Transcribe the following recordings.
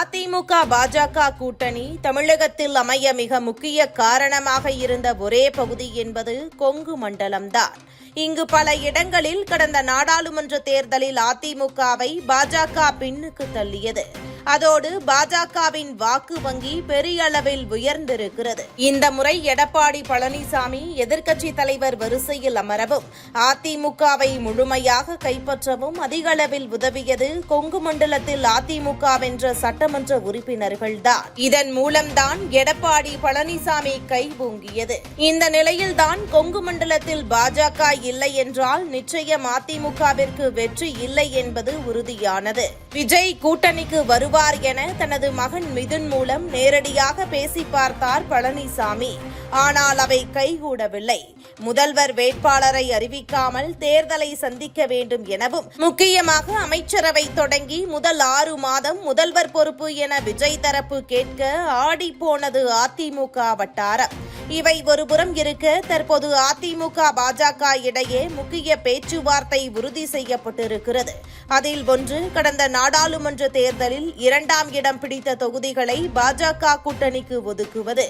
அதிமுக பாஜக கூட்டணி தமிழகத்தில் அமைய மிக முக்கிய காரணமாக இருந்த ஒரே பகுதி என்பது கொங்கு மண்டலம்தான். இங்கு பல இடங்களில் கடந்த நாடாளுமன்ற தேர்தலில் அதிமுகவை பாஜக பின்னுக்கு தள்ளியது. அதோடு பாஜகவின் வாக்கு வங்கி பெரிய அளவில் உயர்ந்திருக்கிறது. இந்த முறை எடப்பாடி பழனிசாமி எதிர்க்கட்சி தலைவர் வரிசையில் அமரவும் அதிமுகவை முழுமையாக கைப்பற்றவும் அதிக அளவில் உதவியது கொங்கு மண்டலத்தில் அதிமுக வென்ற சட்டமன்ற உறுப்பினர்கள்தான். இதன் மூலம்தான் எடப்பாடி பழனிசாமி கைபூங்கியது இந்த நிலையில்தான் கொங்கு மண்டலத்தில் பாஜக இல்லை என்றால் நிச்சயம் அதிமுகவிற்கு வெற்றி இல்லை என்பது உறுதியானது. விஜய் கூட்டணிக்கு வரும் விடுவார் என தனது மகன் மிதுன் மூலம் நேரடியாக பேசி பார்த்தார் பழனிசாமி. ஆனால் அவை கைகூடவில்லை. முதல்வர் வேட்பாளரை அறிவிக்காமல் தேர்தலை சந்திக்க வேண்டும் எனவும் முக்கியமாக அமைச்சரவை தொடங்கி முதல் ஆறு மாதம் முதல்வர் பொறுப்பு என விஜய் தரப்பு கேட்க ஆடிப்போனது அதிமுக வட்டாரம். இவை ஒருபுறம் இருக்க தற்போது அதிமுக பாஜக இடையே முக்கிய பேச்சுவார்த்தை உறுதி செய்யப்பட்டிருக்கிறது. அதில் ஒன்று கடந்த நாடாளுமன்ற தேர்தலில் இரண்டாம் இடம் பிடித்த தொகுதிகளை பாஜக கூட்டணிக்கு ஒதுக்குவது.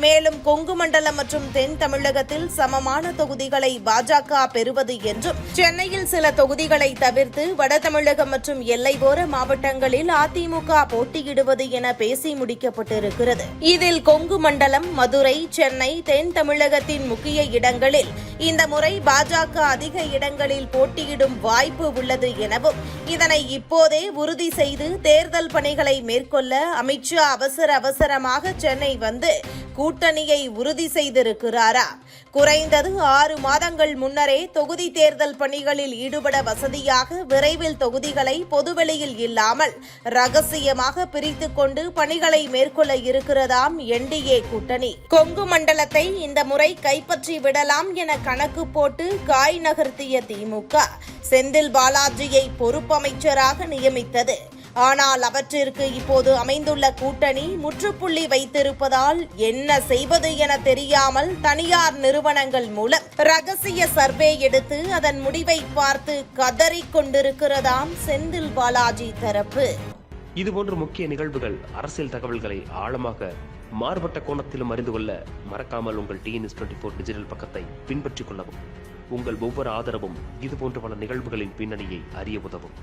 மேலும் கொங்கு மண்டலம் மற்றும் தென் தமிழகத்தில் சமமான தொகுதிகளை பாஜக பெறுவது என்றும் சென்னையில் சில தொகுதிகளை தவிர்த்து வட தமிழகம் மற்றும் எல்லையோர மாவட்டங்களில் அதிமுக போட்டியிடுவது என பேசி முடிக்கப்பட்டிருக்கிறது. இதில் கொங்கு மண்டலம் மதுரை சென்னை தென் தமிழகத்தின் முக்கிய இடங்களில் இந்த முறை பாஜக அதிக இடங்களில் போட்டியிடும் வாய்ப்பு உள்ளது எனவும் இதனை இப்போதே உறுதி செய்து தேர்தல் பணிகளை மேற்கொள்ள அமித்ஷா அவசர அவசரமாக சென்னை வந்து கூட்டணியை உறுதி செய்திருக்கிறாரா? குறைந்தது ஆறு மாதங்கள் முன்னரே தொகுதி தேர்தல் பணிகளில் ஈடுபட வசதியாக விரைவில் தொகுதிகளை பொதுவெளியில் இல்லாமல் ரகசியமாக பிரித்துக் கொண்டு பணிகளை மேற்கொள்ள இருக்கிறதாம் என்டிஏ கூட்டணி. கொங்கு மண்டலத்தை இந்த முறை கைப்பற்றி விடலாம் என கணக்கு போட்டு காய் நகர்த்திய திமுக செந்தில் பாலாஜியை பொறுப்பமைச்சராக நியமித்தது. ஆனால் அவற்றிற்கு இப்போது அமைந்துள்ள கூட்டணி முற்றுப்புள்ளி வைத்திருப்பதால் என்ன செய்வது என தெரியாமல் தனியார் நிறுவனங்கள் மூலம் ரகசிய சர்வே எடுத்து அதன் முடிவை பார்த்து கதறிக் கொண்டிருக்கிறதாம் செந்தில் பாலாஜி தரப்பு. இதுபோன்ற முக்கிய நிகழ்வுகள் அரசியல் தகவல்களை ஆழமாக மாறுபட்ட கோணத்திலும் அறிந்து கொள்ள மறக்காமல் உங்கள் டிஎன்எஸ் டுவெண்ட்டி ஃபோர் டிஜிட்டல் பக்கத்தை பின்பற்றிக் கொள்ளவும். உங்கள் ஒவ்வொரு ஆதரவும் இதுபோன்ற பல நிகழ்வுகளின் பின்னணியை அறிய உதவும்.